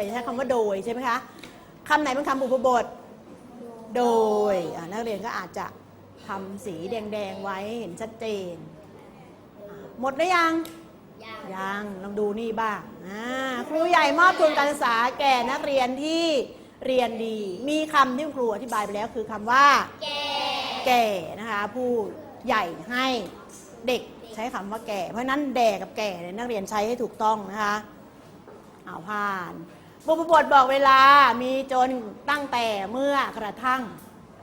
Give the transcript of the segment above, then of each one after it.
ญ่จะใช้คำว่าโดยใช่ไหมคะคำไหนเป็นคำบุพบท โดยอะนักเรียนก็อาจจะทำสีแดงๆไว้เห็นชัดเจนอะหมดหรือยังยาวยังลองดูนี่บ้างอ่าครูใหญ่มอบทุนการศึกษาแก่นักเรียนที่เรียนดี มีคำที่คุณครูอธิบายไปแล้วคือคำว่า แก่แก่นะคะผู้ใหญ่ให้เด็กใช้คำว่าแก่ เพราะฉะนั้นแด่กับแก่เนี่ยนักเรียนใช้ให้ถูกต้องนะคะเอาผ่าน บุพบทบอกเวลามีจนตั้งแต่เมื่อกระทั่ง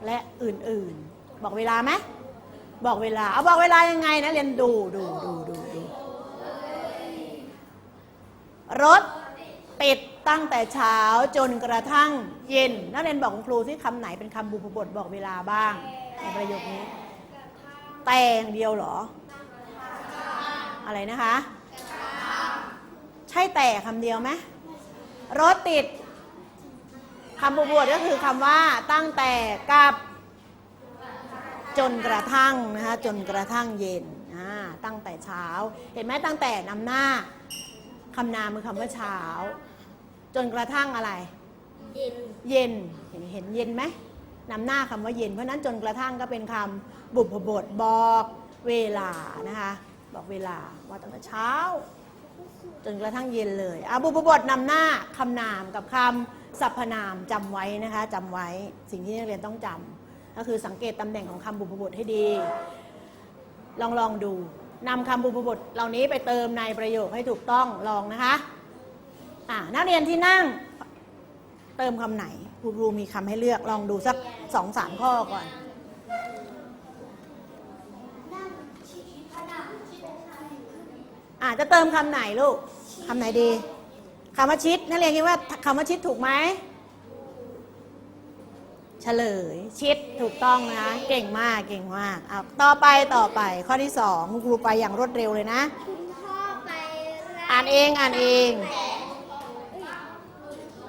และอื่นๆ บอกเวลาไหมบอกเวลา เอาบอกเวลายังไงนะเรียนดูดูดูดูดูรถติดตั้งแต่เช้าจนกระทั่งเย็น นักเรียนบอกคุณครูที่คำไหนเป็นคำบุพบทบอกเวลาบ้างในประโยคนี้ แต่งเดียวเหรอ อะไรนะคะ ใช่แต่คำเดียวไหม รถติดคำบุพบทก็คือคำว่าตั้งแต่กับจนกระทั่งนะคะจนกระทั่งเย็นอ่าตั้งแต่เช้า เห็นไหมตั้งแต่นำหน้าคำนามคือคำว่าเช้า จนกระทั่งอะไรดินเย็นเห็นเห็นเย็นไหมนำหน้าคำว่าเย็น เพราะฉะนั้นจนกระทั่งก็เป็นคำบุพบทบอกเวลานะคะบอกเวลาว่าตั้งแต่เช้า จนกระทั่งเย็นเลยอะบุพบทนำหน้าคำนามกับคำสรรพนามจำไว้นะคะจำไว้สิ่งที่นักเรียนต้องจำก็คือสังเกตตำแหน่งของคำบุพบทให้ดี ลองลองดูนำคำบุพบทเหล่านี้ไปเติมในประโยคให้ถูกต้องลองนะคะอะนักเรียนที่นั่งเติมคำไหนครูครูมีคำให้เลือกลองดูสักสองสามข้อก่อน อาจจะเติมคำไหนลูกคำไหนดีคำว่าชิดนักเรียนคิดว่าคำว่าชิดถูกไหมเฉลยชิดถูกต้องนะ เก่งมากเก่งมากเอาต่อไปต่อไปข้อที่สองครูไปอย่างรวดเร็วเลยนะ คุณพ่อไปอ่านเองอ่านเอง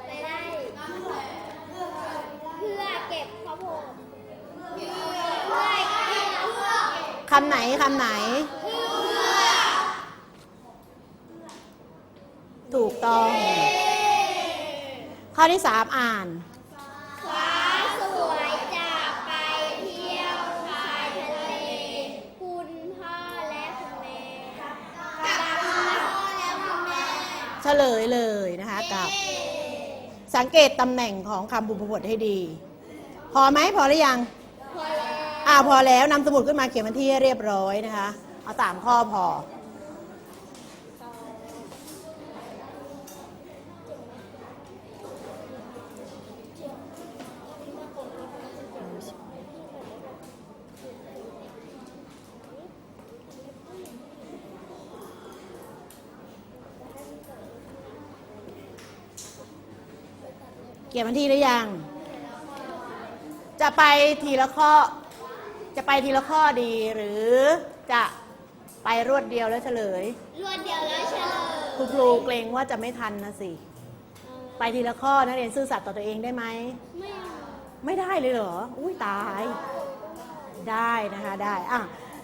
ไปไร่เพื่อเก็บข้าวโพดเพื่อเพื่อเก็บคำไหนคำไหน ถูกต้อง ข้อที่สามอ่านฟ้าสวยจากไปเที่ยวชายทะเล คุณพ่อและคุณแม่กับคุณพ่อและคุณแม่เฉลยเลยนะคะกับ สังเกตตำแหน่งของคำบุพบทให้ดี พอไหมพอหรือยัง พอแล้วอ่าพอแล้วนำสมุดขึ้นมาเขียนบันที่ให้เรียบร้อยนะคะ เอาสามข้อพอ เขียนบันที่หรือยัง จะไปทีละข้อ จะไปทีละข้อดีหรือจะไปรวดเดียวแล้วเฉลย รวดเดียวแล้วเฉลยคุณครูเกรงว่าจะไม่ทันนะสิ ไปทีละข้อนักเรียนซื่อสัตย์ต่อตัวเองได้ไหม ไม่เอาไม่ได้เลยเหรอ อุ้ยตาย ได้นะคะได้อะ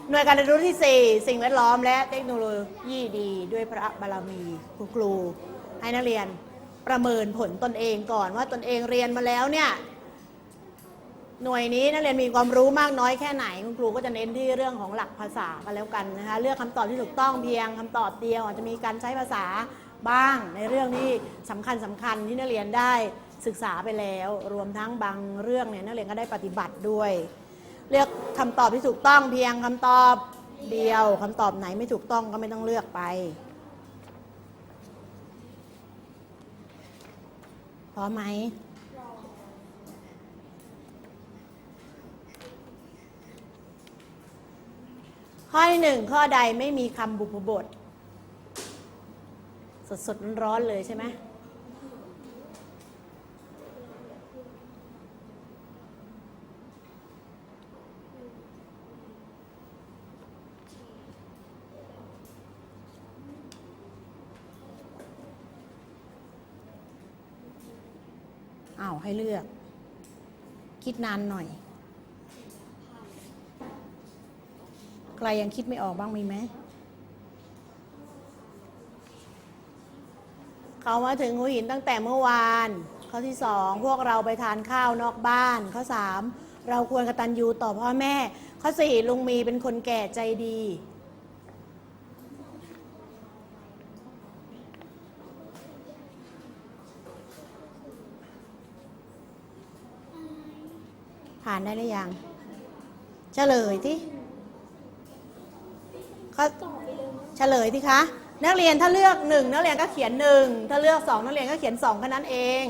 หน่วยการเรียนรู้ที่ 4 สิ่งแวดล้อมและเทคโนโลยีดีด้วยพระบารมีคุณครูให้นักเรียน ประเมินผลตนเองก่อนว่าตนเองเรียนมาแล้วเนี่ยหน่วยนี้นักเรียนมีความรู้มากน้อยแค่ไหนคุณครูก็จะเน้นที่เรื่องของหลักภาษากันแล้วกันนะคะเลือกคำตอบที่ถูกต้องเพียงคำตอบเดียวอาจจะมีการใช้ภาษาบ้างในเรื่องที่สำคัญสำคัญที่นักเรียนได้ศึกษาไปแล้ว รวมทั้งบางเรื่องเนี่ยนักเรียนก็ได้ปฏิบัติด้วย เลือกคำตอบที่ถูกต้องเพียงคำตอบเดียวคำตอบไหนไม่ถูกต้องก็ไม่ต้องเลือกไป พร้อมไหมข้อที่หนึ่งข้อใดไม่มีคำบุพบท สดสดๆร้อนๆเลยใช่ไหม ให้เลือก คิดนานหน่อย ใครยังคิดไม่ออกบ้างมีไหมเขามาถึงหัวหินตั้งแต่เมื่อวาน ข้อที่สองพวกเราไปทานข้าวนอกบ้าน ข้อสามเราควรกตัญญูต่อพ่อแม่ ข้อสี่ลุงมีเป็นคนแก่ใจดีานได้หรือยังเฉลยที่เขาเฉลยที่คะ นักเรียนถ้าเลือกหนึ่งนักเรียนก็เขียนหนึ่งถ้าเลือกสองนักเรียนก็เขียนสองแค่นั้นเอง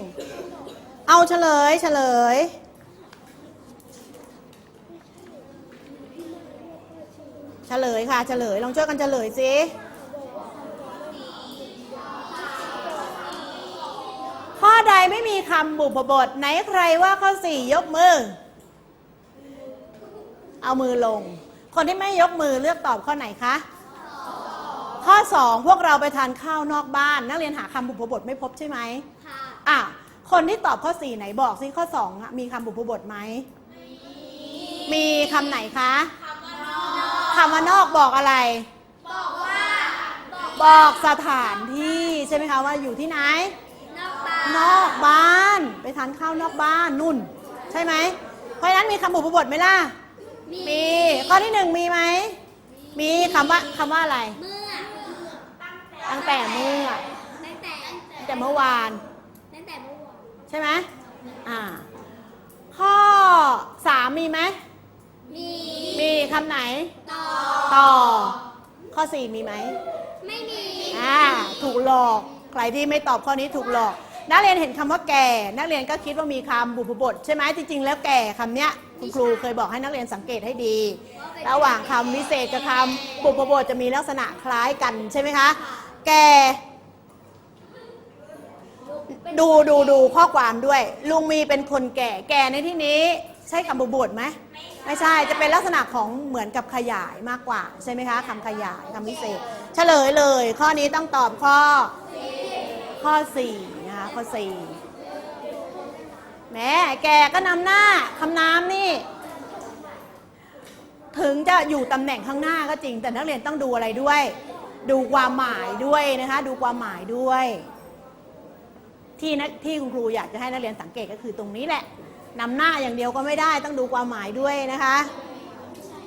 เอาเฉลยเฉลย เฉลยค่ะเฉลยลองช่วยกันเฉลยสิข้อใดไม่มีคำบุพบทไหนใครว่าข้อสี่ยกมือ เอามือลง คนที่ไม่ยกมือเลือกตอบข้อไหนคะ ข้อ 2 พวกเราไปทานข้าวนอกบ้าน นักเรียนหาคำบุพบทไม่พบใช่ไหมค่ะอะคนที่ตอบข้อ 4 ไหนบอกสิข้อ2อะมีคำบุพบทไหม มีคำไหนคะคำว่านอกบอกอะไร บอกว่า บอกสถานที่ใช่ไหมคะว่าอยู่ที่ไหน นอกบ้านนอกบ้านไปทานข้าวนอกบ้านนุ่น ใช่ไหมเพราะฉะนั้นมีคำบุพบทไหมล่ะ มี ข้อที่หนึ่งมีไหม มีคำว่าคำว่าอะไร เมื่อ ตั้งแต่เมื่อ ตั้งแต่ตั้งแต่เมื่อวาน ตั้งแต่เมื่อวาน ใช่ไหมอ่า ข้อสามมีไหม มี มีคำไหน ต่อ ต่อ ข้อสี่มีไหม ไม่มี อ่า ถูกหลอก ใครที่ไม่ตอบข้อนี้ถูกหลอก นักเรียนเห็นคำว่าแก่ นักเรียนก็คิดว่ามีคำบุพบท ใช่ไหมจริง ๆ แล้วแก่คำเนี้ยคุณครูเคยบอกให้นักเรียนสังเกตให้ดี ระหว่างคำวิเศษกับคำบุพบทจะมีลักษณะคล้ายกันใช่ไหมคะ แก่ ดูดูดูข้อความด้วย ลุงมีเป็นคนแก่แก่ในที่นี้ใช่คำบุบทไหมไม่ใช่จะเป็นลักษณะของเหมือนกับขยายมากกว่า ใช่ไหมคะคำขยายคำพิเศษ เฉลยเลย ข้อนี้ต้องตอบข้อข้อสี่ ข้อสี่แหมแกก็นำหน้าคำนามนี่ ถึงจะอยู่ตำแหน่งข้างหน้าก็จริง แต่นักเรียนต้องดูอะไรด้วย ดูความหมายด้วยนะคะ ดูความหมายด้วย ที่นักที่คุณครูอยากจะให้นักเรียนสังเกตก็คือตรงนี้แหละนำหน้าอย่างเดียวก็ไม่ได้ต้องดูความหมายด้วยนะคะ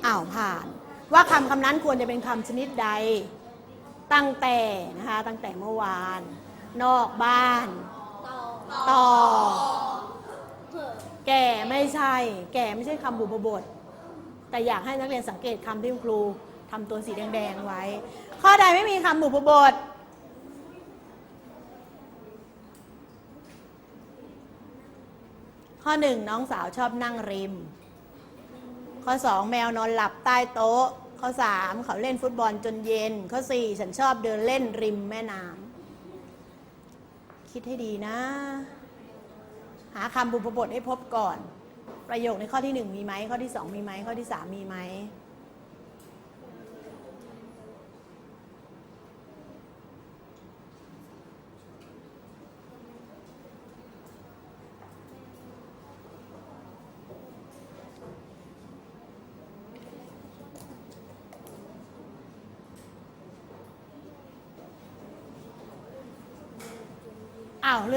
อ้าวผ่าน ว่าคำคำนั้นควรจะเป็นคำชนิดใดตั้งแต่นะคะตั้งแต่เมื่อวาน นอกบ้าน ต่อ แก่ไม่ใช่ แก่ไม่ใช่คำบุพบท แต่อยากให้นักเรียนสังเกตคำที่คุณครูทำตัวสีแดงๆไว้ ข้อใดไม่มีคำบุพบทข้อหนึ่งน้องสาวชอบนั่งริม ข้อสองแมวนอนหลับใต้โต๊ะ ข้อสามเขาเล่นฟุตบอลจนเย็น ข้อสี่ฉันชอบเดินเล่นริมแม่น้ำ คิดให้ดีนะ หาคำบุพบทให้พบก่อน ประโยคในข้อที่หนึ่งมีไหมข้อที่สองมีไหมข้อที่สามมีไหม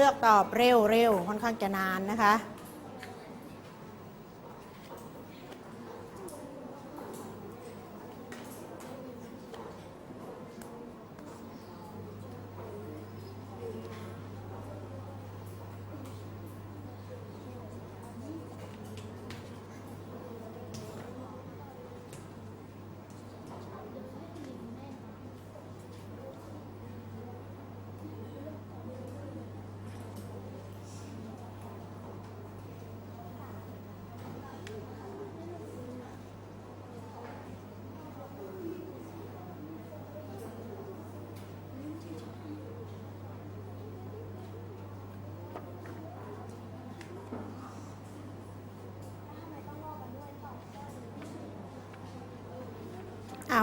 ลือกตอบเร็วเร็วค่อนข้างจะนานนะคะ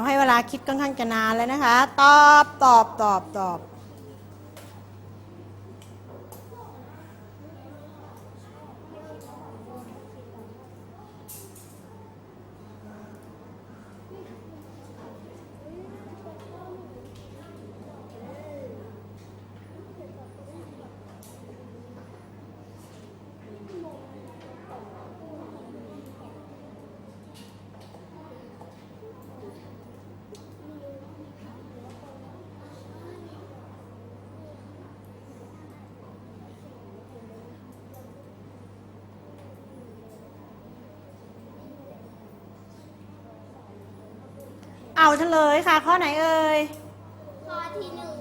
ให้เวลาคิดค่อนข้างจะนานแล้วนะคะ ตอบตอบตอบตอบ เฉลยค่ะ ข้อไหนเอ่ย ข้อที่หนึ่ง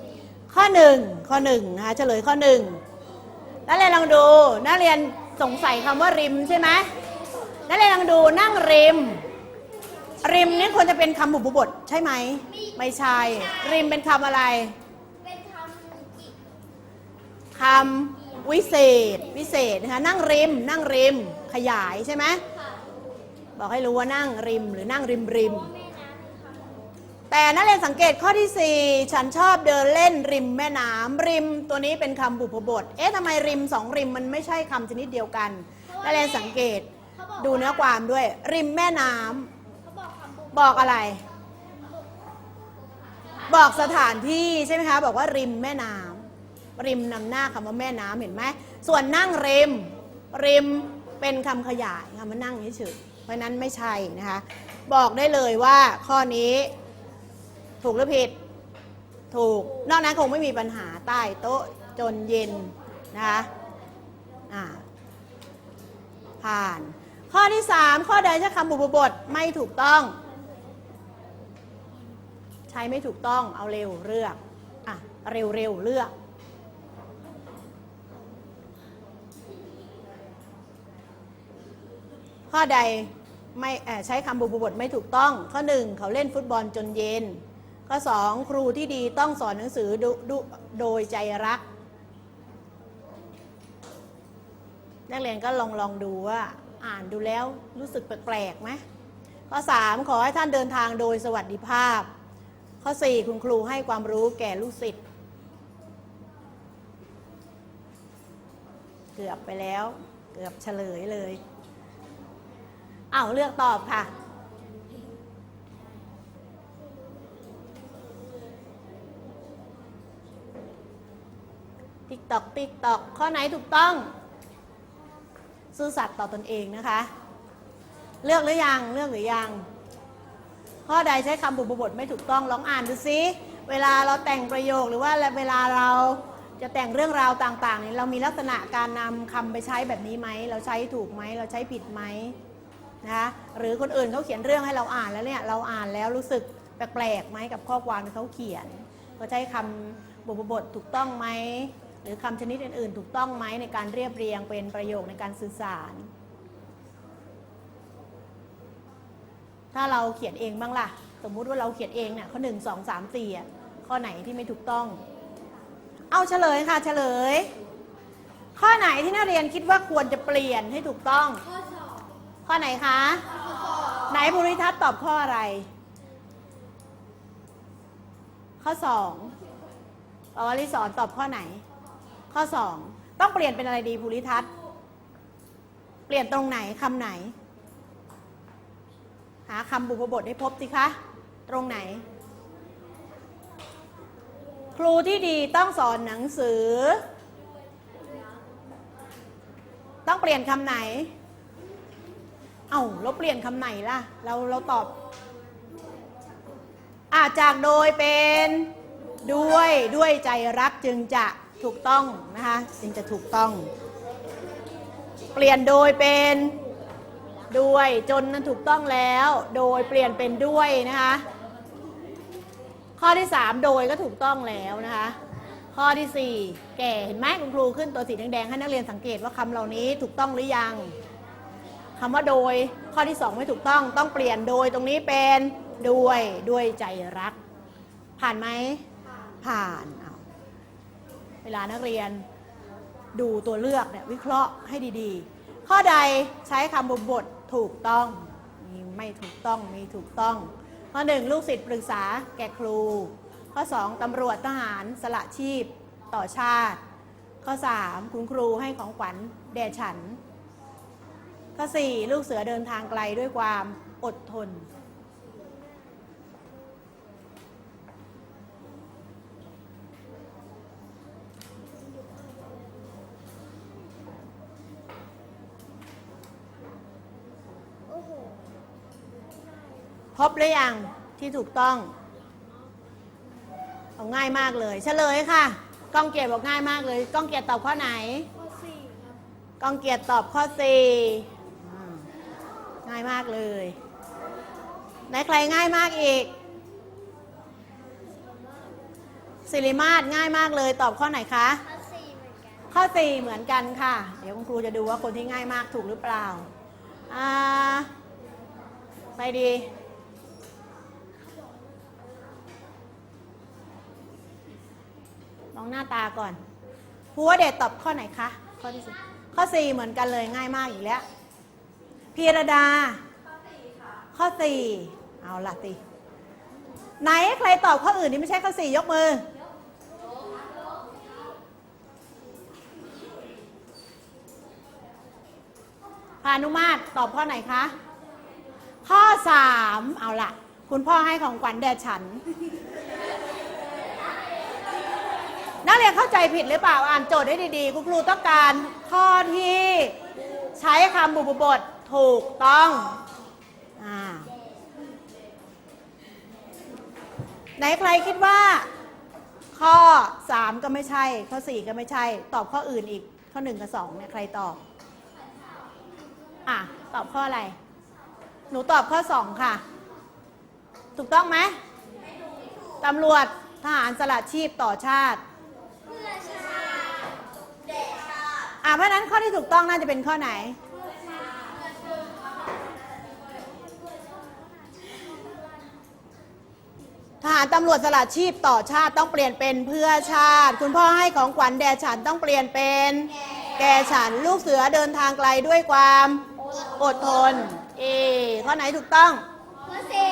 ข้อหนึ่งข้อหนึ่งนะคะเฉลยข้อหนึ่งนักเรียนลองดูนักเรียนสงสัยคำว่าริมใช่ไหมนักเรียนลองดูนั่งริม ริมนี่ควรจะเป็นคำบุพบทใช่ไหม ไม่ใช่ ริมเป็นคำอะไร เป็นคำกิคำวิเศษ วิเศษนะคะนั่งริม นั่งริม ขยายใช่ไหมค่ะบอกให้รู้ว่านั่งริมหรือนั่งริมริม แต่นักเรียนสังเกตข้อที่ 4 ฉันชอบเดินเล่นริมแม่น้ำริม ตัวนี้เป็นคำบุพบท เอ๊ะทำไมริมสองริมมันไม่ใช่คำชนิดเดียวกันนักเรียนสังเกตดูเนื้อความด้วย ริมแม่น้ำเขาบอกคำบุบอกอะไร บอกสถานที่ใช่ไหมคะ บอกว่าริมแม่น้ำริมนำหน้าคำว่าแม่น้ำเห็นไหมส่วนนั่งริม ริมเป็นคำขยายคำว่านั่งเฉยๆเพราะนั้นไม่ใช่นะคะ บอกได้เลยว่าข้อนี้ ถูกหรือผิด ถูก นอกนั้นคงไม่มีปัญหาใต้โต๊ะจนเย็นนะคะผ่าน ข้อที่ 3 ข้อใดใช้คำบุพบทไม่ถูกต้อง ใช้ไม่ถูกต้องเอาเร็วเลือกอะเร็วเร็วเลือกข้อใดไม่ใช้คำบุพบทไม่ถูกต้อง ข้อ 1 เขาเล่นฟุตบอลจนเย็น ข้อ2ครูที่ดีต้องสอนหนังสือดดโดยใจรัก นักเรียนก็ลองลองดูว่าอ่านดูแล้วรู้สึกแปลกๆไหมข้อ 3 ขอให้ท่านเดินทางโดยสวัสดิภาพ ข้อ 4 คุณครูให้ความรู้แก่ลูกศิษย์เกือบไปแล้ว เกือบเฉลยเลย เอาเลือกตอบค่ะ ตอกติ๊กตอกข้อไหนถูกต้อง ซื่อสัตย์ต่อตนเองนะคะ เลือกหรือยังเลือกหรือยังข้อใดใช้คำบุพบทไม่ถูกต้องลองอ่านดูซิเวลาเราแต่งประโยคหรือว่าเวลาเราจะแต่งเรื่องราวต่างๆเนี่ยเรามีลักษณะการนำคำไปใช้แบบนี้ไหม เราใช้ถูกไหม เราใช้ผิดไหมนะคะหรือคนอื่นเขาเขียนเรื่องให้เราอ่านแล้วเนี่ยเราอ่านแล้วรู้สึกแปลกๆไหมกับข้อความที่เขาเขียนเขาใช้คำบุพบทถูกต้องไหม หรือคำชนิดอื่น ๆ ถูกต้องไหมในการเรียบเรียงเป็นประโยคในการสื่อสาร ถ้าเราเขียนเองบ้างล่ะ สมมุติว่าเราเขียนเองเนี่ยข้อหนึ่งสองสามสี่อะข้อไหนที่ไม่ถูกต้อง เอาเฉลยค่ะเฉลย ข้อไหนที่นักเรียนคิดว่าควรจะเปลี่ยนให้ถูกต้อง ข้อสอบข้อไหนคะไหนภูริทัศน์ตอบข้ออะไร ข้อสองปวริสอนตอบข้อไหน ข้อสองต้องเปลี่ยนเป็นอะไรดีภูริทัศน์ เปลี่ยนตรงไหนคำไหน หาคำบุพบทให้พบสิคะ ตรงไหน ครูที่ดีต้องสอนหนังสือ ต้องเปลี่ยนคำไหน เอ้าเราเปลี่ยนคำไหนล่ะ เราเราตอบอาจากโดยเป็นด้วยด้วยใจรักจึงจะ ถูกต้องนะคะจึงจะถูกต้อง เปลี่ยนโดยเป็นด้วยจนนั้นถูกต้องแล้ว โดยเปลี่ยนเป็นด้วยนะคะข้อที่ 3 โดยก็ถูกต้องแล้วนะคะ ข้อทีสี่4 แก่เห็นไหมคุณครูขึ้นตัวสีแดงๆให้นักเรียนสังเกตว่าคำเหล่านี้ถูกต้องหรือยังคำว่าโดยข้อที่ 2 ไม่ถูกต้องต้องเปลี่ยนโดยตรงนี้เป็นด้วยด้วยใจรัก ผ่านไหมผ่าน วลานักเรียนดูตัวเลือกเนี่ยวิเคราะห์ให้ดีๆ ข้อใดใช้คำบุบทถูกต้อง มีไม่ถูกต้องมีถูกต้อง ข้อหนึ่งลูกศิษย์ปรึกษาแก่ครู ข้อ 2ตำรวจทหารสละชีพต่อชาติ ข้อ 3 คุณครูให้ของขวัญแด่ฉัน ข้อ 4 ลูกเสือเดินทางไกลด้วยความอดทน พบหรือยังที่ถูกต้อง เอาง่ายมากเลยเฉลยค่ะก้องเกียรติบอกง่ายมากเลยก้องเกียรติตอบข้อไหนข้อสี่ครับก้องเกียรติตอบข้อสี่อ่าง่ายมากเลยไหนใครง่ายมากอีกสิริมาศง่ายมากเลยตอบข้อไหนคะ ข้อสี่เหมือนกันข้อ4เหมือนกันค่ะ เดี๋ยวคุณครูจะดูว่าคนที่ง่ายมากถูกหรือเปล่าอ่าไปดี องหน้าตาก่อนภูวเดชตอบข้อไหนคะ ข้อที่สี่ข้อ4เหมือนกันเลยง่ายมากอีกแล้ว พีรดา ข้อ4เอาละติไหนใครตอบข้ออื่นที่ไม่ใช่ข้อ4ยกมือ พานุมาตรตอบข้อไหนคะ ข้อ3เอาละคุณพ่อให้ของขวัญแด่ฉัน นักเรียนเข้าใจผิดหรือเปล่าอ่านโจทย์ให้ดีๆ คุณครูต้องการข้อที่ใช้คำบุพบทถูกต้องอไหนใครคิดว่า ข้อ 3 ก็ไม่ใช่ ข้อ 4 ก็ไม่ใช่ ตอบข้ออื่นอีกข้อ 1 กับ2เนี่ยใครตอบอะตอบข้ออะไร หนูตอบข้อ 2 ค่ะ ถูกต้องไหมตำรวจทหารสละชีพต่อชาติ เพื่อชาติแด่ ชาติอะเพราะฉะนั้นข้อที่ถูกต้องน่าจะเป็นข้อไหน ทหารตำรวจสละชีพต่อชาติต้องเปลี่ยนเป็นเพื่อชาติ คุณพ่อให้ของขวัญแด่ฉันต้องเปลี่ยนเป็น แก่ฉันลูกเสือเดินทางไกลด้วยความอดทน เอ ข้อไหนถูกต้อง ข้อสี่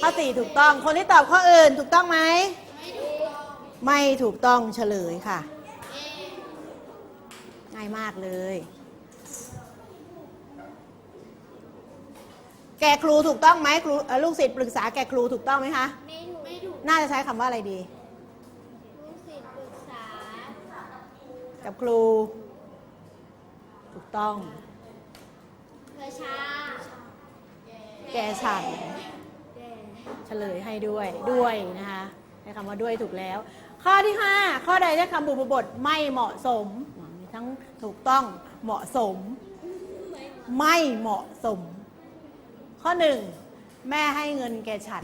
ข้อสี่ถูกต้อง คนที่ตอบข้ออื่นถูกต้องไหม ไม่ถูกต้องเฉลยค่ะ ง่ายมากเลย แกครูถูกต้องไหมครูเอ่อลูกศิษย์ปรึกษาแกครูถูกต้องไหมคะ ไม่ถูกไม่ถูกน่าจะใช้คำว่าอะไรดีลูกศิษย์ปรึกษา กับครู ถูกต้องเพื่อชาติแกฉันแด่เฉลยให้ด้วยด้วยนะคะใช้คำว่าด้วยถูกแล้ว ข้อที่ 5 ข้อใดใช้คำบุพบทไม่เหมาะสมมี ทั้งถูกต้องเหมาะสม ไม่เหมาะสม ข้อหนึ่งแม่ให้เงินแก่ฉัน